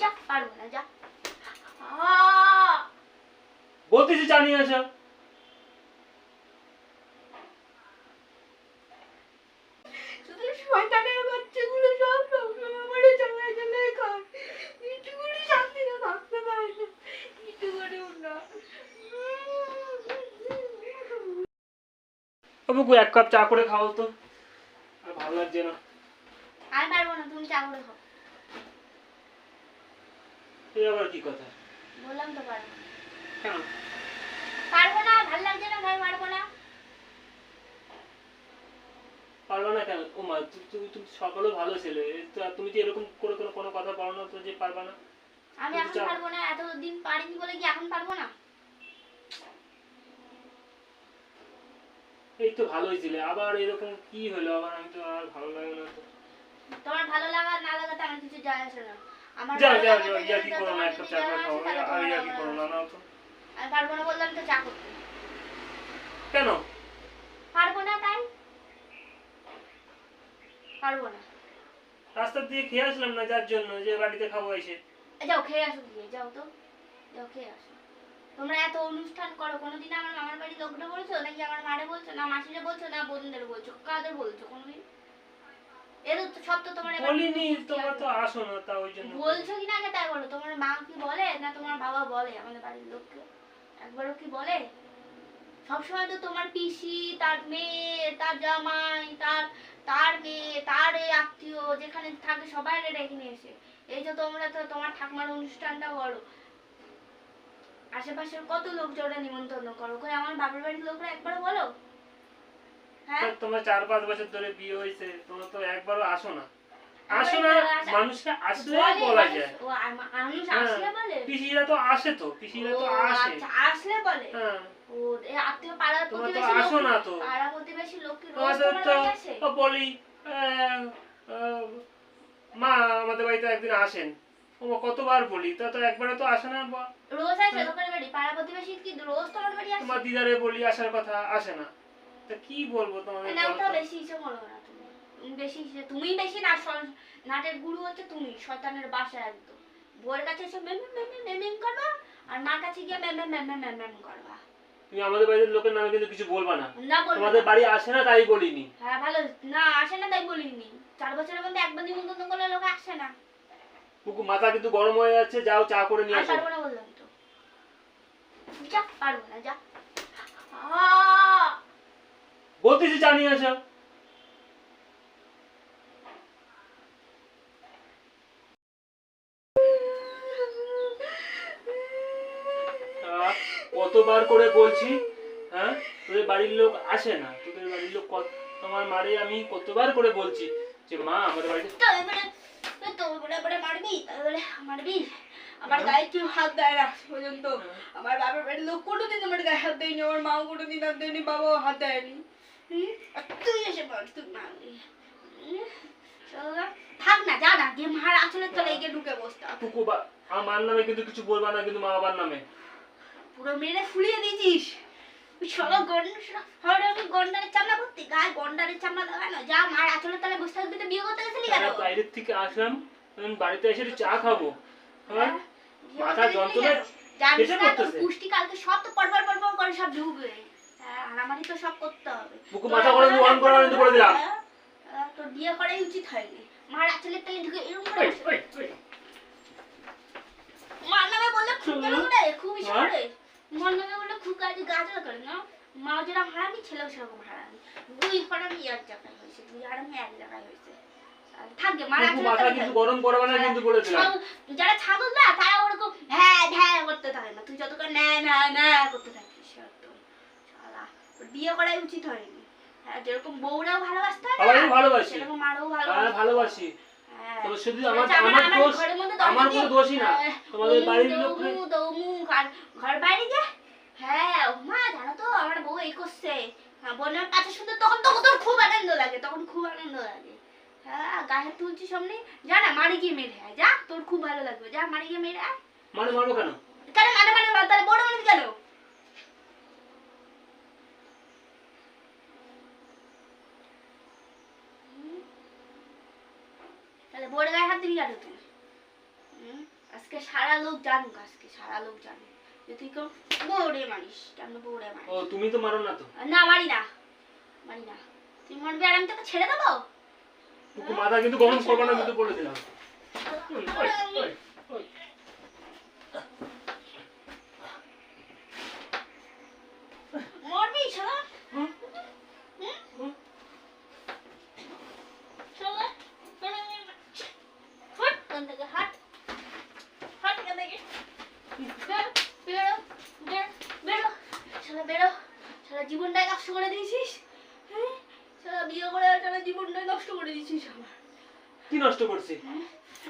যা পারব না যা। বলতেছি জানিয়ে বুকু এক কাপ চা করে খাও তো। আর ভালো লাগছে না। আর পারব না তুমি চা করে খাও। এই আবার কি কথা? বললাম তো পারব কেন? পারব না ভালো লাগছে না ভাই পারব না। পারবা না কেন? ও মা তুমি তুমি সকালে ভালো ছেলে। তো তুমি যে এরকম করে করে কোনো কথা বলো না তো যে পারবা না। আমি এখন পারব না এতদিন পারিনি বলে কি এখন পারব না? এই তো ভালোই ছিলে। আবার এরকম কি হলো? আবার আমি তো আর ভালো লাগে না তো। তোমার ভালো লাগা না লাগাতে আমার কিছু যায় আসে না। যাও যাও যাও ইয়া কি করো না তোমার এক কাপ যদি চা যায় করে আসে, খাও আর ইয়া কি করো না না। নাও তো। আমি পারব না বললাম তো চা করতে। কেন? পারব না তাই? পারব না। রাস্তা দিয়ে খেয়ে আসলাম না যার জন্য যে বাড়িতে খাব এসে। যাও খেয়ে আসো গিয়ে যাও তো। যাও খেয়ে আসো। তোমরা এত অনুষ্ঠান করো কোনোদিন আমার মামার বাড়ি লোকটা বলছো? নাকি আমার মারে বলছো? না মাসিরে বলছো? না বোনদের বলছো? কাদের বলছো কোনোদিন? এর সব তো তোমার বলিনি বুদ্ধি তো আসো না তা ওই জন্য বলছো কি না আগে তাই বলো তোমার মা কি বলে না তোমার বাবা বলে আমাদের বাড়ির লোককে? একবারও কি বলে? সবসময় তো তোমার পিসি তার মেয়ে তার জামাই তার তার মেয়ে তার এই আত্মীয় যেখানে থাকে সবাই রেখে নিয়ে এসে। এই যে তোমরা তো তোমার ঠাকুমার অনুষ্ঠানটা করো। আশেপাশের কত লোকজনে নিমন্ত্রণ করো? কই আমার বাবার বাড়ির লোকরা একবার বলো? তোমার চার পাঁচ বছর ধরে বিয়ে হয়েছে তোমরা তো একবারও আসো না। আসো না মানুষকে আসলে বলা যায়। হ্যাঁ। পিসিরা তো আসে তো পিসিরা তো আসে। আচ্ছা, আসলে বলে? হ্যাঁ। তোমরা তো আসো না তো। তোমাদের তো বলি মা আমাদের বাড়িতে একদিন আসেন। ও কতবার বলি? তা তো একবারে তো আসে না রোজ আসে পাড়া প্রতিবেশী কি রোজ তোমার বাড়ি আসে? তোমার দিদারে বলি আসার কথা আসে না। তা কি বলব তোমাদের না ওটা বেশি ইচ্ছে করো না তুমি। বেশি ইচ্ছে তুমি বেশি না নাটের গুরু হচ্ছে তুমি শয়তানের বাসা একদম। বউয়ের কাছে এসে মেম মেম মেম করবা আর মার কাছে গিয়ে মেম মেম মেম করবা। তুমি আমাদের বাড়ির লোকের নামে কিন্তু কিছু বলবা না। তোমাদের বাড়ি আসে না তাই বলিনি। হ্যাঁ ভালো। না আসে না তাই বলিনি। চার বছরের মধ্যে একবার নিমন্ত্রণ করলে লোক আসে না। পুকু মাথা কিন্তু গরম হয়ে যাচ্ছে যাও চা করে নিয়ে আসো। পারব না বললাম তো। যা পারব না যা। আহ! বলতেছি চা নিয়ে কতবার করে বলছি হ্যাঁ? তোদের বাড়ির লোক আসে না। তোদের বাড়ির লোক তোমার মারে আমি কতবার করে বলছি যে মা আমাদের বাড়িতে মারবি? মারবি। আমার হ্যাঁ। গায়ে কেউ হাত দেয় না পর্যন্ত। আমার বাবার বাড়ির লোক কোনোদিন আমার গায়ে হাত দেয়নি আমার মাও কোনোদিন হাত দেয়নি বাবাও হাত দেয়নি। তুই এসে মার তুই মারবি থাক না যা না গিয়ে মার আসলের তলে গিয়ে ঢুকে বসতে হবে। আমার নামে কিন্তু কিছু বলবা না কিন্তু মা বাবার নামে। পুরো মেরে ফুলিয়ে দিয়েছিস। ওই শালা আমি গন্ডারের চামড়া করতে গায়ে গন্ডারের চামড়া লাগানো যা মার আসলের তলে বসে থাকবি তো বিয়ে করতে গেছিলি কেন? বাইরের থেকে আসলাম বাড়িতে এসে চা খাব। হ্যাঁ? মাথা? জানিস না পুষ্টি কালকে সব তো পরপর পরপর করে সব ঢুকবে। হ্যাঁ, আমারই তো সব করতে হবে। বুকু মাথা গরম ওয়ান করে কিন্তু করে দিলাম। হ্যাঁ, বিয়ে করাই উচিত হয়নি। মার আসলের তলে ঢুকে এরকম করে ওই, বসে। ওই, ওই। মার নামে বললে খুব কেন করে? খুব ইচ্ছে হ্যাঁ? মার নামে বললে খুব কাজে গাজরা করে না? মা যেরকম হারামি ছেলেও সেরকম হারামি। দুই হারামি এক জায়গায় হয়েছে দুই হারামি এক জায়গায় হয়েছে। থাকবে মার বুকু মাথা কিন্তু গরম করবে না কিন্তু বলে যারা ছাগল না তারা ওরকম হ্যাঁ হ্যাঁ করতে থাকে না। তুই যতক্ষণ না না না করতে তোর বিয়ে করাই উচিত হয়নি। হ্যাঁ যেরকম বউরাও ভালোবাসতে হয় ভালোবাসি। সেরকম হ্যাঁ ভালোবাসি। হ্যাঁ। তবে শুধু আমার আচ্ছা, আমার আমার দোষ আমার কোনো দোষই না। তোমাদের বাড়ির লোক দৌমু, দৌমু, ঘর বাইরে গিয়ে হ্যাঁ মা জানো তো আমার বউ এই করছে। হ্যাঁ, বোনের কাছে শুনতে তখন তো তোর খুব আনন্দ লাগে তখন খুব আনন্দ লাগে। হ্যাঁ গায়ে তুলছি সামনে। যা না মারি গিয়ে মেরে আয় যা তোর খুব ভালো লাগবে। যা মারি গিয়ে মেরে আয়। মানে মারবো কেন? কেন মানে মানে মানে, তাহলে বড় মানে কেন হুম? তাহলে বড় গায়ে হাত দিবি কেন তুই? হুম? সারা লোক জানুক আজকে সারা লোক জানুক। যে তুই কেউ বউরে মারিস? কেমন বউরে মারিস? ও তুমি তো মারো না তো? না মারি না। মারি না। তুই মারবি আর আমি তোকে ছেড়ে দেবো? মাথা কিন্তু গরম করবে না কিন্তু বলে দিলাম ওই, ওই, ওই, ওই। মরবি শালা হুম, হুম? হুম। শালা হাট এখান থেকে হাট হাট এখান থেকে বেরো বেরো বেরো বেরো শালা বেরো। শালা জীবনটাই নষ্ট করে দিয়েছিস? হ্যাঁ? শালা বিয়ে করে শালা জীবনটাই নষ্ট করে দিয়েছিস আমার। কি নষ্ট করছি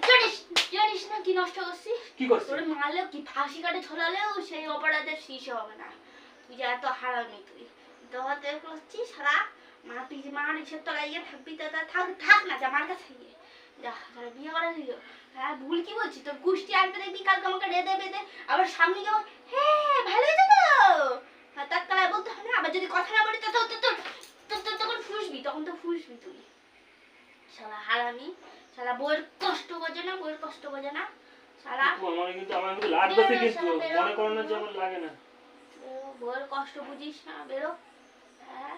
জানিস জানিস না কি নষ্ট করছিস? কি করছি তোর মারলেও কি ফাঁসি কাটে ছড়ালেও সেই অপরাধের হবে না। তুই যে এত হারামি তুই। দোহাতে করছিস সারা মা মার তলায় গিয়ে থাকবি তা থাক থাক না যা মার কাছে গিয়ে। যা বিয়ে করে দিল হ্যাঁ ভুল কি বলছি? তোর গুষ্টি আসবে দেখবি কালকে আমাকে রেদে বেঁধে আবার সামনে গিয়ে হ্যাঁ ভালো হয়েছে তো? হ্যাঁ তার তলায় বলতে হবে আবার যদি কথা না বলি তো তখন ফুসবি তখন তো ফুসবি তুই। শালা হারামি শালা বইয়ের কষ্ট বোঝে না বইয়ের কষ্ট বোঝে না শালা। পুকু, আমার কিন্তু আমার কিন্তু লাগতেছে কিন্তু মনে করো না যে আমার লাগে না। বেরো, কষ্ট বুঝিস না বেরো। হ্যাঁ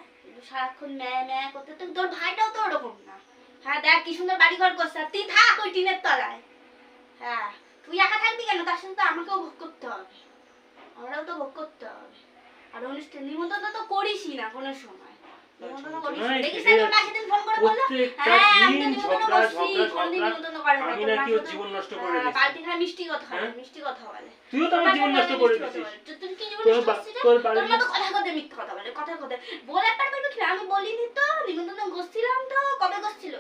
সারাক্ষণ ম্যায় করতে তো তোর ভাইটাও তো ওরকম না। হ্যাঁ দেখ কি সুন্দর বাড়ি ঘর করছে তুই থাক ওই টিনের তলায়। হ্যাঁ তুই একা থাকবি কেন? তার সাথে তো আমাকেও ভোগ করতে হবে। আমরাও তো ভোগ করতে হবে। আর অনুষ্ঠান নিমন্ত্রণ তো করিসই না কোনো সময়। নিমন্ত্রণ করিস দেখিস না তোর সেদিন ফোন করে বলল? হ্যাঁ, আমি তো নিমন্ত্রণ করছি, ঝগড়া নিমন্ত্রণ করে না। আমি নাকি ওর জীবন নষ্ট করে দিয়েছি। খায় মিষ্টি কথা বলে? মিষ্টি কথা বলে। তুইও তো আমার জীবন নষ্ট করে দিছিস তুই কি জীবন নষ্ট করছিস তোর তোর মা তো কথা কথা মিথ্যা কথা বলে কথা কথা বলে একবার কি আমি বলিনি তো নিমন্ত্রণ করছিলাম তো কবে করছিল?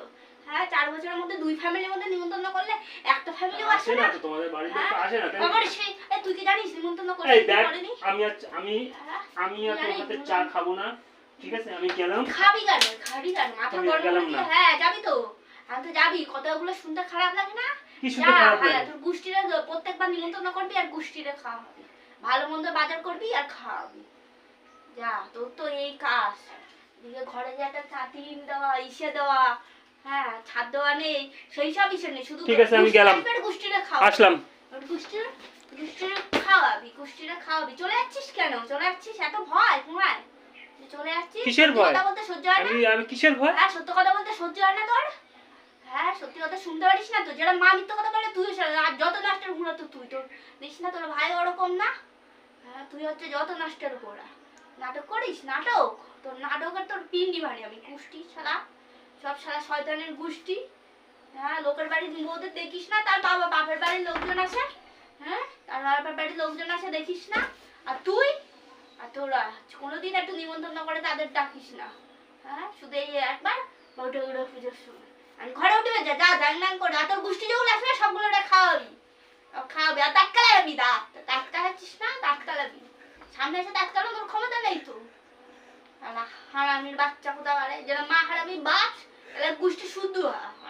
হ্যাঁ চার বছরের মধ্যে দুই ফ্যামিলির মধ্যে নিমন্ত্রণ করলে একটা ফ্যামিলিও আসে না। তোমাদের বাড়ির লোক হ্যাঁ? আসে না। আবার সেই তুই কি জানিস নিমন্ত্রণ করেনি? আমি আমি হ্যাঁ? আমি আর তোর হাতে চা খাব না। ঠিক আছে? আমি গেলাম। খাবি কেন? খাবি কেন? মাথা গরম হ্যাঁ যাবি তো। আমি তো যাবি। কথাগুলো শুনতে খারাপ লাগে না? কি শুনতে খারাপ হ্যাঁ লাগে। তোর গোষ্ঠীরে প্রত্যেকবার নিমন্ত্রণ করবি আর গোষ্ঠীরে খাওয়াবি ভালো মন্দ বাজার করবি আর খাওয়াবি যা তোর তো এই কাজ। এদিকে ঘরে যে একটা ছাতিন দেওয়া ইসে দেওয়া হ্যাঁ ছাদ দেওয়া নেই সেই সব ইসে নেই শুধু ঠিক আছে, আমি গেলাম। গোষ্ঠীরে খাওয়া। আসলাম। গোষ্ঠীর গোষ্ঠীরে খাওয়াবি গোষ্ঠীরে খাওয়াবি। চলে যাচ্ছিস কেন? চলে যাচ্ছিস? এত ভয় ঘুমায় চলে যাচ্ছিস? কিসের ভয়? কথা বলতে সহ্য হয় না। আমি আমি কিসের ভয়? হ্যাঁ সত্য কথা বলতে সহ্য হয় না তোর। হ্যাঁ সত্যি কথা শুনতে পারিস না তো? যেটা মা মিথ্যে কথা বলে তুই আর যত নষ্টের ঘোড়া তো তুই তোর। দেখিস না তোর ভাই ওরকম না। হ্যাঁ তুই হচ্ছে যত নষ্টের ঘোড়া। নাটক করিস? নাটক? তোর নাটকের তোর পিন্ডি ভারি আমি কুষ্টি ছাড়া সব সারা শয়তানের গোষ্ঠী। হ্যাঁ লোকের বাড়ির বউদের দেখিস না, তার বাবা বাপের বাড়ির লোকজন আসে হ্যাঁ তার বাপের বাড়ির লোকজন আসে, দেখিস না। আর তুই, আর তোরা কোনোদিন একটু নিমন্ত্রণ করে তাদের ডাকিস না। হ্যাঁ শুধু এই একবার বউটা পুজোর সময়। আমি ঘরে উঠে যা যা দাং দাং করে আর তোর গোষ্ঠী যেগুলো আসবে সবগুলো খাওয়াবি। খাওয়াবি, আর দাঁত কালাবি দাঁত দাঁত কালাচ্ছিস না দাঁত কালাবি সামনে এসে দাঁত তোর ক্ষমতা নেই তো। আর হারামির বাচ্চা কোথা পারে যেটা মা হারামি বাপ, তাহলে গোষ্ঠী শুদ্ধ হারামি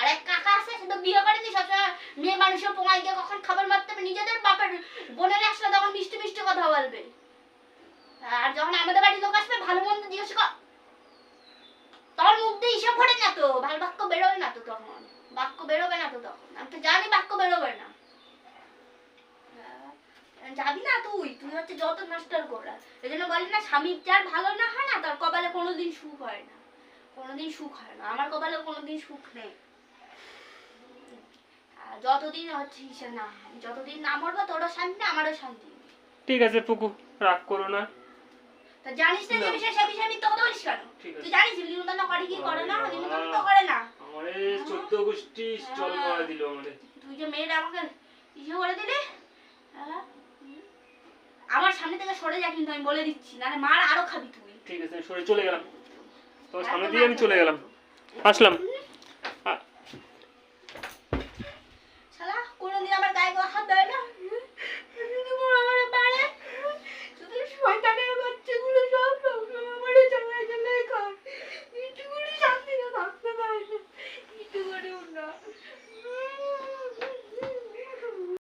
আর এক কাকা আছে, সে তো বিয়ে করেনি সবসময়। মেয়ে মানুষের পোঙায় গিয়ে কখন খাবার মারতে হবে? নিজেদের বাপের বোনের আসলে তখন মিষ্টি মিষ্টি কথা বলবে। আর যখন আমাদের বাড়ির লোক আসবে, ভালো মন্দ জিজ্ঞেস কর তখন মুখ দিয়ে হিসাব করে না তো, ভালো বাক্য বেরোবে না তো তখন। বাক্য বেরোবে না তো তখন। আমি তো জানি বাক্য বেরোবে না। যাবি না তুই? তুই হচ্ছে যত নষ্টের গোড়া এই জন্য বলে না স্বামীর যার ভালো না হয় না, তার কপালে কোনোদিন সুখ হয় না। কোনোদিন সুখ হয় না। আমার কপালে কোনোদিন সুখ নেই। যতদিন হচ্ছে ইসে না যতদিন না মরবো তোরও শান্তি আমারও শান্তি। ঠিক আছে পুকু রাগ করো না। তা জানিস না যে। বিষয়ে সে বিষয়ে মিথ্যা কথা বলিস কেন? ঠিক আছে। তুই জানিস নিমন্ত্রণ করে কি করে না। নিমন্ত্রণ তো করে না। আমারে চোদ্দ গোষ্ঠী হ্যাঁ। করে দিল আমারে তুই যে মেয়েটা আমাকে ইয়ে করে দিলি হ্যাঁ? আমার সামনে থেকে সরে যা কিন্তু আমি বলে দিচ্ছি নাহলে মার আরও খাবি তুই ঠিক আছে আমি সরে চলে গেলাম। তোমার সামনে দিয়ে আমি চলে গেলাম। আসলাম।